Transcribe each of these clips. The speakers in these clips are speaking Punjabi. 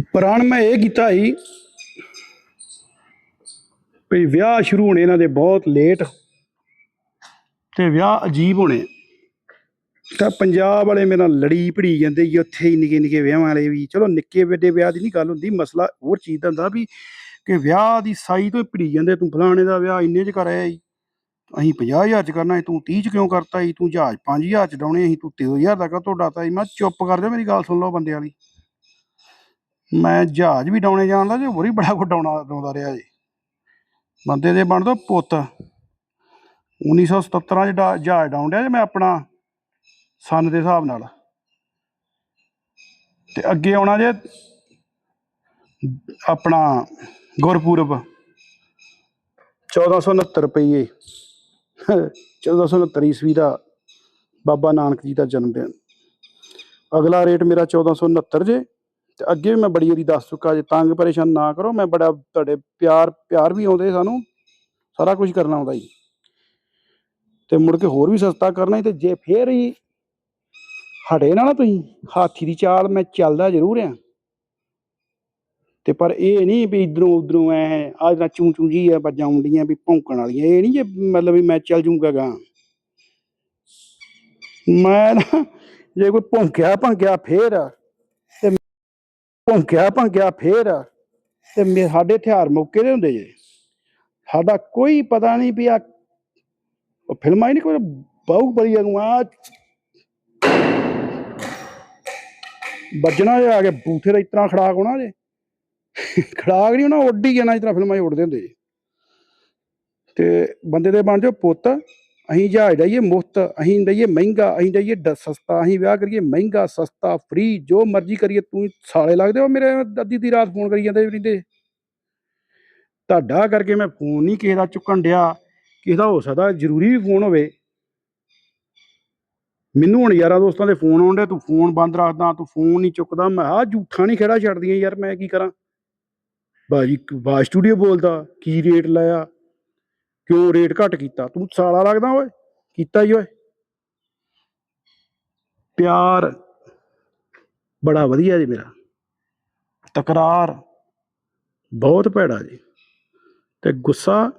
ਪ੍ਰਾਣ ਮੈਂ ਇਹ ਕੀਤਾ ਸੀ ਵੀ ਵਿਆਹ ਸ਼ੁਰੂ ਹੋਣੇ, ਇਹਨਾਂ ਦੇ ਬਹੁਤ ਲੇਟ ਤੇ ਵਿਆਹ ਅਜੀਬ ਹੋਣੇ। ਤਾਂ ਪੰਜਾਬ ਵਾਲੇ ਮੇਰੇ ਨਾਲ ਲੜੀ ਭੜੀ ਜਾਂਦੇ ਜੀ, ਉੱਥੇ ਹੀ ਨਿੱਕੇ ਨਿੱਕੇ ਵਿਆਹਾਂ ਵਾਲੇ ਵੀ। ਚਲੋ ਨਿੱਕੇ ਵੱਡੇ ਵਿਆਹ ਦੀ ਨਹੀਂ ਗੱਲ ਹੁੰਦੀ, ਮਸਲਾ ਹੋਰ ਚੀਜ਼ ਦਾ ਹੁੰਦਾ ਵੀ ਕਿ ਵਿਆਹ ਦੀ ਸਾਈ ਤੋਂ ਹੀ ਭੜੀ ਜਾਂਦੇ, ਤੂੰ ਫਲਾਣੇ ਦਾ ਵਿਆਹ ਇੰਨੇ ਚ ਕਰਾਇਆ ਜੀ। ਅਸੀਂ 50000 ਚ ਕਰਨਾ ਤੂੰ 30 ਚ ਕਿਉਂ ਕਰਤਾ ਜੀ? ਤੂੰ ਜਹਾਜ਼ 5000 ਚ ਡਾਉਣੇ, ਅਸੀਂ ਤੂੰ 3000 ਦਾ ਤੁਹਾਡਾ ਡਾਤਾ ਜੀ। ਮੈਂ ਕਿਹਾ ਚੁੱਪ ਕਰ ਜਾ, ਮੇਰੀ ਗੱਲ ਸੁਣ ਲਓ ਬੰਦੇ ਵਾਲੀ। ਮੈਂ ਜਹਾਜ਼ ਵੀ ਡਾਉਣੇ ਜਾਣਦਾ ਜੇ ਹੋਰ ਹੀ ਬੜਾ ਕੁ ਡਾਉਣਾ ਡਾਉਂਦਾ ਰਿਹਾ ਜੀ। ਬੰਦੇ ਦੇ ਬਣ ਦੋ ਪੁੱਤ 1977 ਚ ਡਾ- ਜਹਾਜ਼ ਡਾਉਣ ਡਿਆ ਜੇ ਮੈਂ ਆਪਣਾ ਸਨ ਦੇ ਹਿਸਾਬ ਨਾਲ। ਤੇ ਅੱਗੇ ਆਉਣਾ ਜੇ ਆਪਣਾ ਗੁਰਪੂਰਬ। 1469 ਰੁਪਏ 1469 ਈਸਵੀ ਦਾ ਬਾਬਾ ਨਾਨਕ ਜੀ ਦਾ ਜਨਮ ਦਿਨ। ਅਗਲਾ ਰੇਟ ਮੇਰਾ 1469 ਜੇ। ਤੇ ਅੱਗੇ ਵੀ ਮੈਂ ਬੜੀ ਵਾਰੀ ਦੱਸ ਚੁੱਕਾ, ਜੇ ਤੰਗ ਪਰੇਸ਼ਾਨ ਨਾ ਕਰੋ, ਮੈਂ ਬੜਾ ਤੁਹਾਡੇ ਪਿਆਰ ਪਿਆਰ ਵੀ ਆਉਂਦੇ ਸਾਨੂੰ, ਸਾਰਾ ਕੁਝ ਕਰਨਾ ਆਉਂਦਾ ਜੀ। ਤੇ ਮੁੜ ਕੇ ਹੋਰ ਵੀ ਸਸਤਾ ਕਰਨਾ ਤੇ ਜੇ ਫੇਰ ਹੀ ਹਟੇ ਨਾ ਨਾ ਤੁਸੀਂ, ਹਾਥੀ ਦੀ ਚਾਲ ਮੈਂ ਚੱਲਦਾ ਜ਼ਰੂਰ ਆ। ਤੇ ਪਰ ਇਹ ਨਹੀਂ ਵੀ ਇਧਰੋਂ ਉਧਰੋਂ ਐ, ਆਹ ਜਿਹੜਾ ਚੂੰ ਚੂੰ ਜੀ ਆ ਬੱਜਾਂ ਹੁੰਦੀਆਂ ਵੀ ਭੌਂਕਣ ਵਾਲੀਆਂ, ਇਹ ਨਹੀਂ ਜੇ ਮਤਲਬ ਵੀ ਮੈਂ ਚੱਲ ਜੂੰਗਾ ਗਾ। ਮੈਂ ਨਾ, ਜੇ ਕੋਈ ਭੌਂਕਿਆ ਭੰਕਿਆ ਫੇਰ ਭੌਂਕਿਆ ਭੰਕਿਆ ਫੇਰ ਤੇ ਮੇ ਸਾਡੇ ਹਥਿਆਰ ਮੌਕੇ ਦੇ ਹੁੰਦੇ ਜੇ। ਸਾਡਾ ਕੋਈ ਪਤਾ ਨਹੀਂ ਵੀ ਆ ਫਿਲਮਾਂ ਹੀ ਨਹੀਂ ਕੋਈ ਬਹੁ ਬੜੀ ਨੂੰ ਵੱਜਣਾ ਜੇ ਆ ਕੇ ਬੂਥੇ ਦਾ ਇਤਨਾ ਖੜਾਕ ਹੋਣਾ ਜੇ। ਖੜਾਕ ਨਹੀਂ ਹੋਣਾ, ਉੱਡ ਹੀ ਜਾਣਾ ਇਸ ਤਰ੍ਹਾਂ ਫਿਲਮਾਂ 'ਚ ਉੱਡਦੇ ਹੁੰਦੇ ਜੇ। ਤੇ ਬੰਦੇ ਦੇ ਬਣ ਜਾਓ ਪੁੱਤ ਅਸੀਂ ਜਹਾਜ਼ ਦਈਏ ਮੁਫਤ ਅਸੀਂ ਦਈਏ ਮਹਿੰਗਾ ਅਸੀਂ ਦਈਏ ਡ- ਸਸਤਾ ਅਸੀਂ ਵਿਆਹ ਕਰੀਏ ਮਹਿੰਗਾ ਸਸਤਾ ਫ੍ਰੀ ਜੋ ਮਰਜ਼ੀ ਕਰੀਏ ਤੂੰ ਸਾਲੇ ਲੱਗਦੇ ਹੋ ਮੇਰੇ ਅੱਧੀ ਦੀ ਰਾਤ ਫੋਨ ਕਰੀ ਜਾਂਦੇ ਰਹਿੰਦੇ ਤੁਹਾਡਾ ਕਰਕੇ ਮੈਂ ਫੋਨ ਨਹੀਂ ਕਿਸੇ ਦਾ ਚੁੱਕਣ ਡਿਆ ਕਿਸੇ ਦਾ ਹੋ ਸਕਦਾ ਜ਼ਰੂਰੀ ਵੀ ਫੋਨ ਹੋਵੇ ਮੈਨੂੰ ਹੁਣ ਯਾਰਾਂ ਦੋਸਤਾਂ ਦੇ ਫੋਨ ਆਉਂਦੇ ਤੂੰ ਫੋਨ ਬੰਦ ਰੱਖਦਾ ਤੂੰ ਫੋਨ ਨਹੀਂ ਚੁੱਕਦਾ ਮੈਂ ਆ ਝੂਠਾ ਨਹੀਂ ਖੜਾ ਛੱਡਦੀਆਂ ਯਾਰ ਮੈਂ ਕੀ ਕਰਾਂ ਬਾਜੀ ਬਾਜ ਸਟੂਡੀਓ ਬੋਲਦਾ ਕੀ ਰੇਟ ਲਾਇਆ ਕਿਉਂ ਰੇਟ ਘੱਟ ਕੀਤਾ? ਤੂੰ ਸਾਲਾ ਲੱਗਦਾ ਓਏ, ਕੀਤਾ ਹੀ ਓਏ। ਪਿਆਰ ਬੜਾ ਵਧੀਆ ਜੀ ਮੇਰਾ। ਤਕਰਾਰ ਬਹੁਤ ਭੈੜਾ ਜੀ। ਤੇ ਗੁੱਸਾ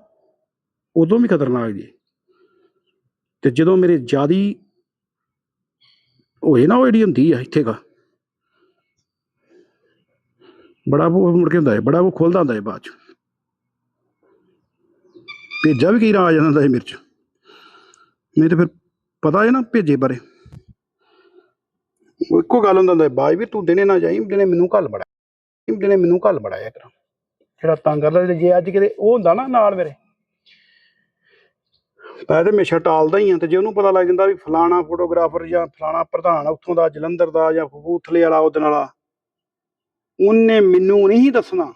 ਉਦੋਂ ਵੀ ਖਤਰਨਾਕ ਜੀ। ਤੇ ਜਦੋਂ ਮੇਰੇ ਜਿਆਦੀ ਹੋਏ ਨਾ, ਉਹ ਜਿਹੜੀ ਹੁੰਦੀ ਆ ਇੱਥੇ ਕਾ। ਬੜਾ ਉਹ ਮੁੜ ਕੇ ਹੁੰਦਾ ਹੈ ਬੜਾ ਉਹ ਖੁੱਲਦਾ ਹੁੰਦਾ ਹੈ ਬਾਅਦ ਚ। ਭੇਜਾ ਵੀ ਕਈ ਰਾਂ ਆ ਜਾਂਦਾ ਹੁੰਦਾ ਹੈ ਮਿਰਚ। ਮੈਨੂੰ ਤੇ ਫਿਰ ਪਤਾ ਹੈ ਨਾ ਭੇਜੇ ਬਾਰੇ। ਉਹ ਇੱਕੋ ਗੱਲ ਹੁੰਦਾ ਹੁੰਦਾ ਬਾਜ ਵੀ ਤੂੰ ਦਿਨੇ ਨਾ ਜਾਈ ਦਿਨੇ ਮੈਨੂੰ ਘੱਲ ਬੜਾ ਦਿਨੇ ਮੈਨੂੰ ਘੱਲ ਬੜਾਇਆ ਕਰ ਜਿਹੜਾ ਤੰਗ ਕਰਦਾ ਜੇ ਅੱਜ ਕਿਤੇ ਉਹ ਹੁੰਦਾ ਨਾ ਨਾਲ ਮੇਰੇ। ਮੈਂ ਤੇ ਹਮੇਸ਼ਾ ਟਾਲਦਾ ਹੀ ਆ, ਤੇ ਜੇ ਉਹਨੂੰ ਪਤਾ ਲੱਗ ਜਾਂਦਾ ਵੀ ਫਲਾਣਾ ਫੋਟੋਗ੍ਰਾਫਰ ਜਾਂ ਫਲਾਣਾ ਪ੍ਰਧਾਨ ਉੱਥੋਂ ਦਾ ਜਲੰਧਰ ਦਾ ਜਾਂ ਕਪੂਰਥਲੇ ਵਾਲਾ, ਉਹਦੇ ਵਾਲਾ ਉਹਨੇ ਮੈਨੂੰ ਨਹੀਂ ਦੱਸਣਾ।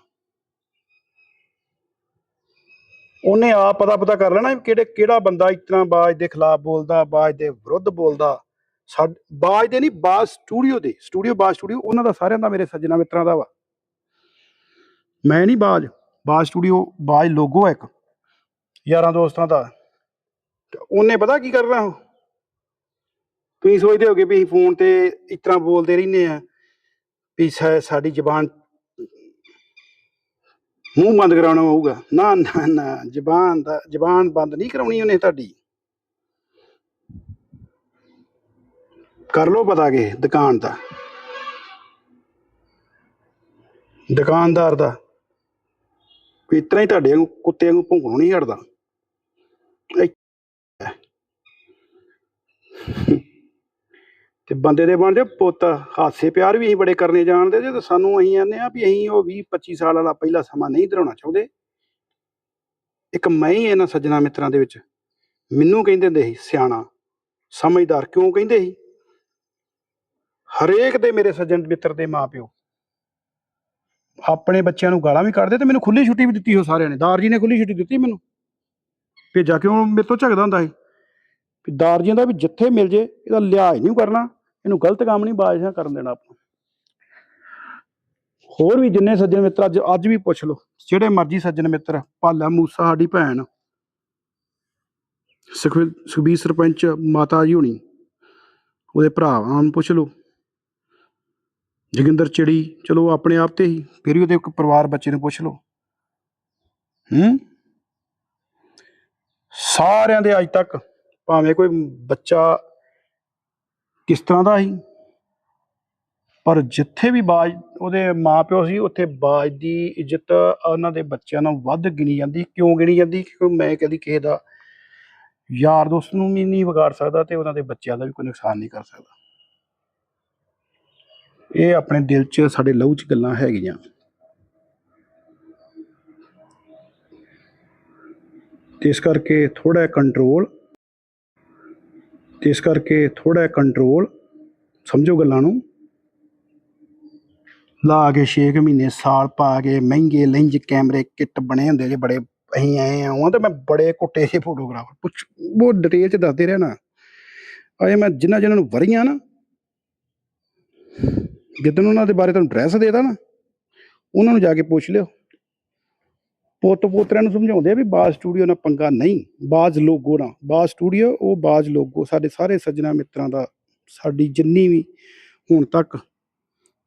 ਉਹਨੇ ਆਪ ਪਤਾ ਪਤਾ ਕਰ ਲੈਣਾ ਵੀ ਕਿਹੜੇ, ਕਿਹੜਾ ਬੰਦਾ ਇਤਨਾ ਬਾਜ ਦੇ ਖਿਲਾਫ ਬੋਲਦਾ, ਬਾਜ ਦੇ ਵਿਰੁੱਧ ਬੋਲਦਾ। ਬਾਜ ਦੇ ਨਹੀਂ, ਬਾਜ ਸਟੂਡੀਓ ਦੇ, ਸਟੂਡੀਓ, ਬਾਜ ਸਟੂਡੀਓ, ਉਹਨਾਂ ਦਾ ਸਾਰਿਆਂ ਦਾ ਮੇਰੇ ਸੱਜਣਾ ਮਿੱਤਰਾਂ ਦਾ ਵਾ। ਮੈਂ ਨਹੀਂ ਬਾਜ ਬਾਜ ਸਟੂਡੀਓ, ਬਾਜ ਲੋਗੋ ਇੱਕ, ਯਾਰਾਂ ਦੋਸਤਾਂ ਦਾ। ਤੇ ਉਹਨੇ ਪਤਾ ਕੀ ਕਰਨਾ ਉਹ? ਤੁਸੀਂ ਸੋਚਦੇ ਹੋਗੇ ਵੀ ਅਸੀਂ ਫੋਨ ਤੇ ਇਸ ਤਰ੍ਹਾਂ ਬੋਲਦੇ ਰਹਿੰਦੇ ਆ ਵੀ ਸਾਡੀ ਜ਼ਬਾਨ ਮੂੰਹ ਬੰਦ ਕਰਾਉਣਾ ਹੋਊਗਾ। ਨਾ ਨਾ ਨਾ, ਜ਼ਬਾਨ ਦਾ, ਜ਼ਬਾਨ ਬੰਦ ਨਹੀਂ ਕਰਾਉਣੀ ਉਹਨੇ ਤੁਹਾਡੀ। ਕਰ ਲੋ ਪਤਾ ਕਿ ਦੁਕਾਨ ਦਾ। ਦੁਕਾਨਦਾਰ ਦਾ। ਵੀ ਇਤਨਾ ਹੀ ਤੁਹਾਡੇ ਵਾਂਗੂ ਕੁੱਤੇ ਵਾਂਗੂ ਭੌਂਕਣੋਂ ਨਹੀਂ ਹਟਦਾ। ਤੇ ਬੰਦੇ ਦੇ ਬਣ ਜਾ ਪੁੱਤ, ਹਾਸੇ ਪਿਆਰ ਵੀ ਅਸੀਂ ਬੜੇ ਕਰਨੇ ਜਾਣਦੇ ਜੇ ਤੇ ਸਾਨੂੰ ਅਸੀਂ ਆਨੇ ਆ ਵੀ ਅਸੀਂ ਉਹ 20 25 ਸਾਲ ਵਾਲਾ ਪਹਿਲਾ ਸਮਾਂ ਨਹੀਂ ਦਰਾਉਣਾ ਚਾਹੁੰਦੇ। ਇੱਕ ਮੈਂ ਹੀ ਇਹਨਾਂ ਸੱਜਣਾ ਮਿੱਤਰਾਂ ਦੇ ਵਿੱਚ, ਮੈਨੂੰ ਕਹਿੰਦੇ ਹੁੰਦੇ ਸੀ, ਸਿਆਣਾ, ਸਮਝਦਾਰ ਕਿਉਂ ਕਹਿੰਦੇ ਸੀ? ਹਰੇਕ ਦੇ ਮੇਰੇ ਸੱਜਣ ਮਿੱਤਰ ਦੇ ਮਾਪਿਓ, ਆਪਣੇ ਬੱਚਿਆਂ ਨੂੰ ਗਾਲਾਂ ਵੀ ਕੱਢਦੇ ਤੇ ਮੈਨੂੰ ਖੁੱਲੀ ਛੁੱਟੀ ਵੀ ਦਿੱਤੀ ਉਹ ਸਾਰਿਆਂ ਨੇ, ਦਾਰ ਜੀ ਨੇ ਖੁੱਲੀ ਛੁੱਟੀ ਦਿੱਤੀ ਮੈਨੂੰ। ਭੇਜਾ ਕਿਉਂ ਮੇਰੇ ਤੋਂ ਝਗਦਾ ਹੁੰਦਾ ਸੀ? ਵੀ ਦਾਰ ਜੀ ਦਾ ਵੀ ਜਿੱਥੇ ਮਿਲ ਜੇ, ਇਹਦਾ ਲਿਹਾਜ਼ ਨਹੀਂ ਕਰਨਾ। ਇਹਨੂੰ ਗਲਤ ਕੰਮ ਨਹੀਂ, ਬਾਦਸ਼ਾਹ ਕਰਨ ਦੇਣਾ ਆਪਾਂ। ਹੋਰ ਵੀ ਜਿੰਨੇ ਸੱਜਣ ਮਿੱਤਰ, ਅੱਜ ਅੱਜ ਵੀ ਪੁੱਛ ਲਓ, ਜਿਹੜੇ ਮਰਜ਼ੀ ਸੱਜਣ ਮਿੱਤਰ ਪਾਲਾ ਮੂਸਾ ਸਾਡੀ ਭੈਣ। ਸੁਖਬੀਰ ਸਰਪੰਚ, ਮਾਤਾ ਜੀ ਹੋਣੀ, ਉਹਦੇ ਭਰਾਵਾਂ ਨੂੰ ਪੁੱਛ ਲਓ। ਜੋਗਿੰਦਰ ਚਿੜੀ, ਚਲੋ ਆਪਣੇ ਆਪ ਤੇ ਹੀ, ਫਿਰ ਵੀ ਉਹਦੇ ਇੱਕ ਪਰਿਵਾਰ ਬੱਚੇ ਨੂੰ ਪੁੱਛ ਲਓ। ਹੂੰ? ਸਾਰਿਆਂ ਦੇ ਅੱਜ ਤੱਕ, ਭਾਵੇਂ ਕੋਈ ਬੱਚਾ ਕਿਸ ਤਰ੍ਹਾਂ ਦਾ ਸੀ? ਪਰ ਜਿੱਥੇ ਵੀ ਬਾਜ, ਉਹਦੇ ਮਾਪਿਓ ਸੀ, ਉੱਥੇ ਬਾਜ ਦੀ ਇੱਜ਼ਤ ਉਹਨਾਂ ਦੇ ਬੱਚਿਆਂ ਨਾਲ ਵੱਧ ਗਿਣੀ ਜਾਂਦੀ। ਕਿਉਂ ਗਿਣੀ ਜਾਂਦੀ? ਕਿਉਂਕਿ ਮੈਂ ਕਦੀ ਕਿਸੇ ਦਾ ਯਾਰ ਦੋਸਤ ਨੂੰ ਵੀ ਨਹੀਂ ਵਿਗਾੜ ਸਕਦਾ ਤੇ ਉਹਨਾਂ ਦੇ ਬੱਚਿਆਂ ਦਾ ਵੀ ਕੋਈ ਨੁਕਸਾਨ ਨਹੀਂ ਕਰ ਸਕਦਾ। ਇਹ ਆਪਣੇ ਦਿਲ 'ਚ, ਸਾਡੇ ਲਹੂ 'ਚ ਗੱਲਾਂ ਹੈਗੀਆਂ। ਤੇ ਇਸ ਕਰਕੇ ਥੋੜਾ ਕੰਟਰੋਲ ਤੇ ਇਸ ਕਰਕੇ ਥੋੜਾ ਕੰਟਰੋਲ ਸਮਝੋ ਗੱਲਾਂ ਨੂੰ। ਲਾ ਕੇ 6 ਮਹੀਨੇ ਸਾਲ ਪਾ ਕੇ ਮਹਿੰਗੇ ਲੈਂਜ ਕੈਮਰੇ ਕਿੱਟ ਬਣੇ ਹੁੰਦੇ ਜੇ, ਬੜੇ ਅਸੀਂ ਆਏ ਆ ਤੇ ਮੈਂ ਬੜੇ ਕੁੱਟੇ ਸੀ ਫੋਟੋਗ੍ਰਾਫਰ ਪੁੱਛ, ਬਹੁਤ ਡਿਟੇਲ ਚ ਦੱਸਦੇ ਰਹਿਣਾ ਅਜੇ ਮੈਂ ਜਿਨ੍ਹਾਂ ਜਿਨ੍ਹਾਂ ਨੂੰ ਵਰੀਆਂ ਨਾ, ਜਿੱਦਣ ਉਹਨਾਂ ਦੇ ਬਾਰੇ ਤੁਹਾਨੂੰ ਐਡਰੈਸ ਦੇਦਾ ਨਾ, ਉਹਨਾਂ ਨੂੰ ਜਾ ਕੇ ਪੁੱਛ ਲਿਓ। ਪੁੱਤ ਪੋਤਰਿਆਂ ਨੂੰ ਸਮਝਾਉਂਦੇ ਆ ਵੀ ਬਾਜ਼ ਸਟੂਡੀਓ ਨਾਲ ਪੰਗਾ ਨਹੀਂ, ਬਾਜ਼ ਲੋਗੋ ਨਾਲ। ਬਾਜ਼ ਸਟੂਡੀਓ ਉਹ ਬਾਜ਼ ਲੋਗੋ। ਸਾਡੇ ਸਾਰੇ ਸੱਜਣਾ ਮਿੱਤਰਾਂ ਦਾ, ਸਾਡੀ ਜਿੰਨੀ ਵੀ ਹੁਣ ਤੱਕ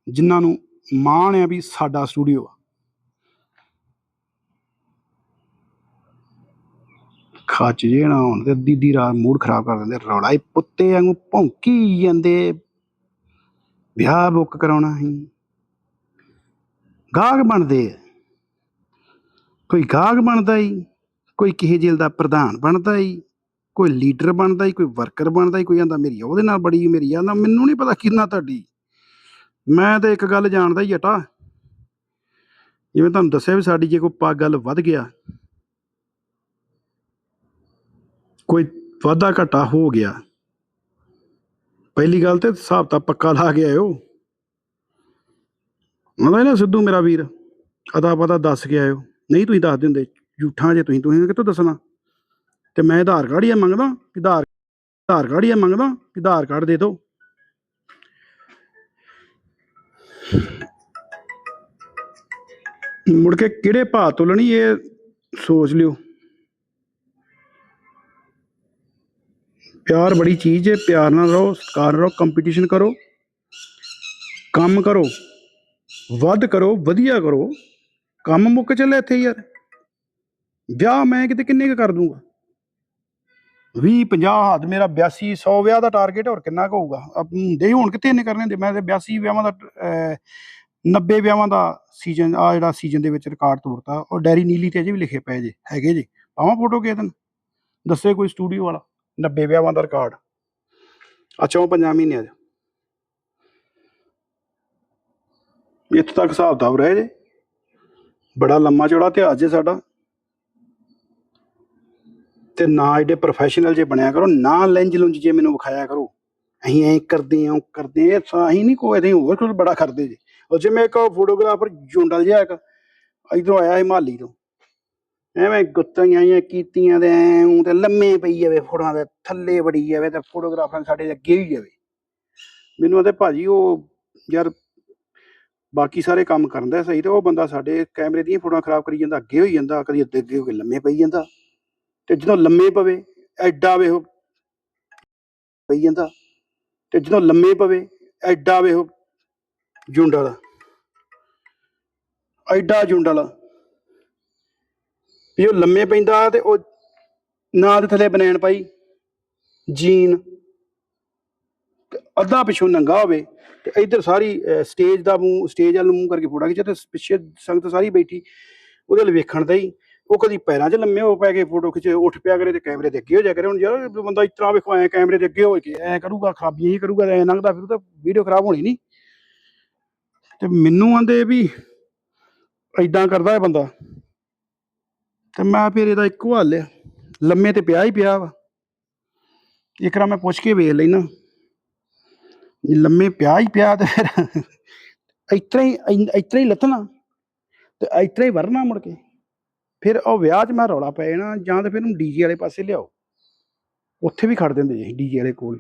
ਜਿਨ੍ਹਾਂ ਨੂੰ ਮਾਣ ਆ ਵੀ ਸਾਡਾ ਸਟੂਡੀਓ ਆ। ਖਾਚ ਜੇ ਨਾ ਤੇ ਅੱਧੀ ਰਾਤ ਮੂਡ ਖਰਾਬ ਕਰ ਦਿੰਦੇ। ਰੌਲਾ ਹੀ ਪੁੱਤੇ ਵਾਂਗੂ ਭੌਂਕੀ ਜਾਂਦੇ। ਵਿਆਹ ਬੁੱਕ ਕਰਾਉਣਾ ਸੀ। ਗਾਹਕ ਬਣਦੇ ਆ। ਕੋਈ ਗਾਹਕ ਬਣਦਾ ਈ, ਕੋਈ ਕਿਸੇ ਜੇਲ੍ਹ ਦਾ ਪ੍ਰਧਾਨ ਬਣਦਾ ਈ, ਕੋਈ ਲੀਡਰ ਬਣਦਾ ਈ, ਕੋਈ ਵਰਕਰ ਬਣਦਾ ਈ, ਕੋਈ ਕਹਿੰਦਾ ਮੇਰੀ ਉਹਦੇ ਨਾਲ ਬੜੀ ਮੇਰੀ ਆ ਮੈਨੂੰ ਨਹੀਂ ਪਤਾ ਕਿੰਨਾ ਤੁਹਾਡੀ। ਮੈਂ ਤਾਂ ਇੱਕ ਗੱਲ ਜਾਣਦਾ ਹੀ ਅਟਾ, ਜਿਵੇਂ ਤੁਹਾਨੂੰ ਦੱਸਿਆ ਵੀ ਸਾਡੀ ਜੇ ਕੋਈ ਪਾ ਗੱਲ ਵੱਧ ਗਿਆ, ਕੋਈ ਵਾਧਾ ਘਟਾ ਹੋ ਗਿਆ, ਪਹਿਲੀ ਗੱਲ ਤੇ ਹਿਸਾਬ ਤਾਂ ਪੱਕਾ ਲਾ ਕੇ ਆਇਓ। ਮਤਲਬ ਨਾ ਸਿੱਧੂ ਮੇਰਾ ਵੀਰ ਅਦਾ ਪਤਾ ਦੱਸ ਕੇ ਆਇਓ। ਨਹੀਂ ਤੁਸੀਂ ਦੱਸ ਦਿੰਦੇ, ਝੂਠਾਂ ਜੇ ਤੁਸੀਂ ਤੁਸੀਂ ਕਿੱਥੋਂ ਦੱਸਣਾ? ਤੇ ਮੈਂ ਆਧਾਰ ਕਾਰਡ ਹੀ ਆ ਮੰਗਦਾ ਕਿ ਆਧਾਰ ਆਧਾਰ ਕਾਰਡ ਹੀ ਆ ਮੰਗਦਾ ਕਿ ਆਧਾਰ ਕਾਰਡ ਦੇ ਦਿਓ। ਮੁੜ ਕੇ ਕਿਹੜੇ ਭਾਅ ਤੋਲਣੀ ਇਹ, ਸੋਚ ਲਿਓ। ਪਿਆਰ ਬੜੀ ਚੀਜ਼ ਹੈ, ਪਿਆਰ ਨਾਲ ਰਹੋ, ਸਤਿਕਾਰ ਨਾਲ ਰਹੋ ਕੰਪੀਟੀਸ਼ਨ ਕਰੋ, ਕੰਮ ਕਰੋ, ਵੱਧ ਕਰੋ, ਵਧੀਆ ਕਰੋ। ਕੰਮ ਮੁੱਕ ਚੱਲਿਆ ਇੱਥੇ ਯਾਰ। ਵਿਆਹ ਮੈਂ ਕਿਤੇ ਕਿੰਨੇ ਕੁ ਕਰ ਦੂੰਗਾ? 20 50 ਹੱਦ ਮੇਰਾ 82 100 ਵਿਆਹ ਦਾ ਟਾਰਗੇਟ ਹੋਰ ਕਿੰਨਾ ਕੁ ਹੋਊਗਾ? ਹੁੰਦੇ ਹੀ ਹੁਣ ਕਿਤੇ ਇੰਨੇ ਕਰਨੇ ਹੁੰਦੇ? ਮੈਂ ਤੇ 82 ਵਿਆਹਾਂ ਦਾ 90 ਵਿਆਹਾਂ ਦਾ ਸੀਜ਼ਨ ਆ ਜਿਹੜਾ ਸੀਜ਼ਨ ਦੇ ਵਿੱਚ ਰਿਕਾਰਡ ਤੋੜਤਾ। ਔਰ ਡੈਰੀ ਨੀਲੀ ਤੇ ਅਜੇ ਵੀ ਲਿਖੇ ਪਏ ਜੇ, ਹੈਗੇ ਜੇ। ਪਾਵਾਂ ਫੋਟੋ ਕਿਸੇ ਦਿਨ? ਦੱਸੇ ਕੋਈ ਸਟੂਡੀਓ ਵਾਲਾ? 90 ਵਿਆਹਾਂ ਦਾ ਰਿਕਾਰਡ ਅੱਛਾ, ਉਹ ਪੰਜਾਂ ਮਹੀਨਿਆਂ 'ਚ। ਇੱਥੇ ਤੱਕ ਹਿਸਾਬ ਕਿਤਾਬ ਰਹੇ ਜੇ। ਬੜਾ ਲੰਮਾ ਚੌੜਾ ਇਤਿਹਾਸ ਜੇ ਸਾਡਾ। ਤੇ ਨਾ ਐਡੇ ਪ੍ਰੋਫੈਸ਼ਨਲ ਜੇ ਬਣਿਆ ਕਰੋ, ਨਾ ਲੈਂਜ ਲੁੰਜ ਜੇ ਮੈਨੂੰ ਵਿਖਾਇਆ ਕਰੋ। ਅਸੀਂ ਐਂ ਕਰਦੇ ਆਂ, ਉਹ ਕਰਦੇ ਆਂ। ਅਸੀਂ ਨਹੀਂ ਕੋਈ ਅਸੀਂ ਹੋਰ ਕੁਝ ਬੜਾ ਕਰਦੇ ਜੀ। ਉਹ ਜਿਵੇਂ ਇੱਕ ਫੋਟੋਗ੍ਰਾਫਰ ਜੁੰਡਲ ਜਿਹਾ ਇੱਕ, ਇਧਰੋਂ ਆਇਆ ਹਿਮਾਲੀ ਤੋਂ। ਐਵੇਂ ਗੁੱਤਾਂ ਆਈਆਂ, ਕੀਤੀਆਂ ਤੇ ਐਂ ਤੇ ਲੰਮੇ ਪਈ ਜਾਵੇ ਫੋਟੋਆਂ ਦੇ ਥੱਲੇ ਵੜੀ ਜਾਵੇ ਤੇ ਫੋਟੋਗ੍ਰਾਫਰ ਸਾਡੇ ਅੱਗੇ ਹੀ ਜਾਵੇ। ਮੈਨੂੰ ਆਦੇ ਭਾਜੀ, ਉਹ ਯਾਰ ਬਾਕੀ ਸਾਰੇ ਕੰਮ ਕਰਦਾ ਸਹੀ ਤੇ ਉਹ ਬੰਦਾ ਸਾਡੇ ਕੈਮਰੇ ਦੀਆਂ ਫੋਟੋਆਂ ਖਰਾਬ ਕਰੀ ਜਾਂਦਾ, ਅੱਗੇ ਹੋਈ ਜਾਂਦਾ, ਕਦੀ ਅੱਗੇ ਅੱਗੇ ਹੋ ਕੇ ਲੰਮੇ ਪਈ ਜਾਂਦਾ ਤੇ ਜਦੋਂ ਲੰਮੇ ਪਵੇ, ਐਡਾ ਵੇਹੋ ਪਈ ਜਾਂਦਾ ਤੇ ਜਦੋਂ ਲੰਮੇ ਪਵੇ, ਐਡਾ ਵੇਹੋ ਜੁੰਡਲ ਐਡਾ ਜੁੰਡਲ ਵੀ ਉਹ ਲੰਮੇ ਪੈਂਦਾ ਤੇ ਉਹ ਨਾ ਦੇ ਥੱਲੇ ਬਨੈਣ ਪਾਈ, ਜੀਨ ਅੱਧਾ ਪਿੱਛੋਂ ਨੰਗਾ ਹੋਵੇ ਤੇ ਇੱਧਰ ਸਾਰੀ ਸਟੇਜ ਦਾ ਮੂੰਹ ਸਟੇਜ ਵੱਲ ਮੂੰਹ ਕਰਕੇ ਫੋਟੋ ਖਿੱਚੇ ਤੇ ਪਿੱਛੇ ਸੰਗਤ ਸਾਰੀ ਬੈਠੀ। ਉਹਦੇ ਵੱਲ ਵੇਖਣ ਦਾ ਹੀ। ਉਹ ਕਦੀ ਪੈਰਾਂ 'ਚ ਲੰਮੇ ਹੋ ਪੈ ਕੇ ਫੋਟੋ ਖਿੱਚੇ, ਉੱਠ ਪਿਆ ਕਰੇ ਤੇ ਕੈਮਰੇ ਦੇ ਅੱਗੇ ਹੋ ਜਾ ਕਰੇ। ਹੁਣ ਯਾਰ ਬੰਦਾ ਇਸ ਤਰ੍ਹਾਂ ਵੇਖੋ, ਐ ਕੈਮਰੇ ਦੇ ਅੱਗੇ ਹੋ ਕੇ, ਐ ਕਰੂਗਾ, ਖਰਾਬੀਆਂ ਹੀ ਕਰੂਗਾ, ਐ ਲੰਘਦਾ ਫਿਰ ਤਾਂ ਵੀਡੀਓ ਖਰਾਬ ਹੋਣੀ ਨਹੀਂ। ਤੇ ਮੈਨੂੰ ਆਂਦੇ ਵੀ ਐਦਾਂ ਕਰਦਾ ਇਹ ਬੰਦਾ। ਤੇ ਮੈਂ ਫਿਰ ਇਹਦਾ ਇੱਕੋ ਹੱਲ ਆ ਲੰਮੇ ਤੇ ਪਿਆ ਹੀ ਪਿਆ ਵਾ। ਇਕਰਾ ਮੈਂ ਪੁੱਛ ਕੇ ਵੇਖ ਲੈਣਾ ਲੰਮੇ ਪਿਆ ਹੀ ਪਿਆ ਤੇ ਫਿਰ ਇਤਰਾ ਹੀ ਇਤਰਾ ਹੀ ਲੱਥਣਾ ਤੇ ਇਤਰਾ ਹੀ ਵਰਨਾ ਮੁੜ ਕੇ। ਫਿਰ ਉਹ ਵਿਆਹ 'ਚ ਮੈਂ ਰੌਲਾ ਪੈ ਜਾਣਾ ਜਾਂ ਤੇ ਫਿਰ ਉਹਨੂੰ ਡੀਜੇ ਵਾਲੇ ਪਾਸੇ ਲਿਆਓ। ਉੱਥੇ ਵੀ ਖੜ ਦਿੰਦੇ ਜੀ ਡੀਜੇ ਵਾਲੇ ਕੋਲ।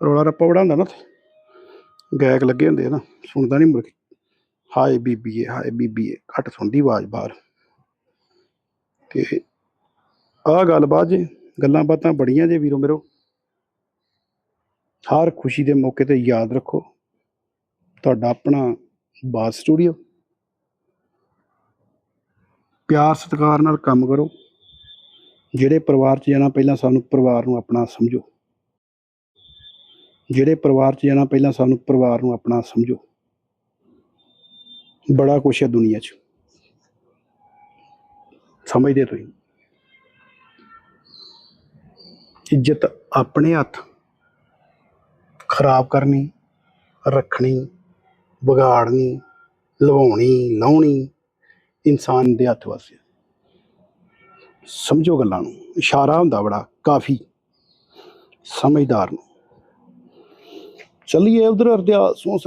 ਰੌਲਾ ਰੱਪਾ ਬੜਾ ਹੁੰਦਾ ਨਾ ਉੱਥੇ। ਗਾਇਕ ਲੱਗੇ ਹੁੰਦੇ ਆ ਨਾ, ਸੁਣਦਾ ਨਹੀਂ ਮੁੜ ਕੇ। ਹਾਏ ਬੀਬੀਏ ਹਾਏ ਬੀਬੀਏ, ਘੱਟ ਸੁਣਦੀ ਆਵਾਜ਼ ਬਾਹਰ। ਤੇ ਆਹ ਗੱਲਬਾਤ ਜੇ, ਗੱਲਾਂ ਬਾਤਾਂ ਬੜੀਆਂ ਜੇ ਵੀਰੋ ਮੇਰੋ। ਹਰ ਖੁਸ਼ੀ ਦੇ ਮੌਕੇ ਤੇ ਯਾਦ ਰੱਖੋ। ਤੁਹਾਡਾ ਆਪਣਾ ਬਾਤ ਸਟੂਡੀਓ। ਪਿਆਰ, ਸਤਿਕਾਰ ਨਾਲ ਕੰਮ ਕਰੋ। ਜਿਹੜੇ ਪਰਿਵਾਰ 'ਚ ਜਾਣਾ ਪਹਿਲਾਂ ਸਾਨੂੰ ਪਰਿਵਾਰ ਨੂੰ ਆਪਣਾ ਸਮਝੋ। ਜਿਹੜੇ ਪਰਿਵਾਰ 'ਚ ਜਾਣਾ ਪਹਿਲਾਂ ਸਾਨੂੰ ਪਰਿਵਾਰ ਨੂੰ ਆਪਣਾ ਸਮਝੋ। ਬੜਾ ਕੁਛ ਹੈ ਦੁਨੀਆ 'ਚ। ਸਮਝਦੇ ਤੁਸੀਂ। ਇੱਜ਼ਤ ਆਪਣੇ ਹੱਥ ਖਰਾਬ ਕਰਨੀ, ਰੱਖਣੀ, ਵਿਗਾੜਨੀ, ਲਵਾਉਣੀ, ਲਾਉਣੀ ਇਨਸਾਨ ਦੇ ਹੱਥ ਵਾਸਤੇ। ਸਮਝੋ ਗੱਲਾਂ ਨੂੰ, ਇਸ਼ਾਰਾ ਹੁੰਦਾ ਬੜਾ ਕਾਫੀ, ਸਮਝਦਾਰ ਨੂੰ। ਚੱਲੀਏ ਉਧਰ ਅਰਦਿਆ ਸੋ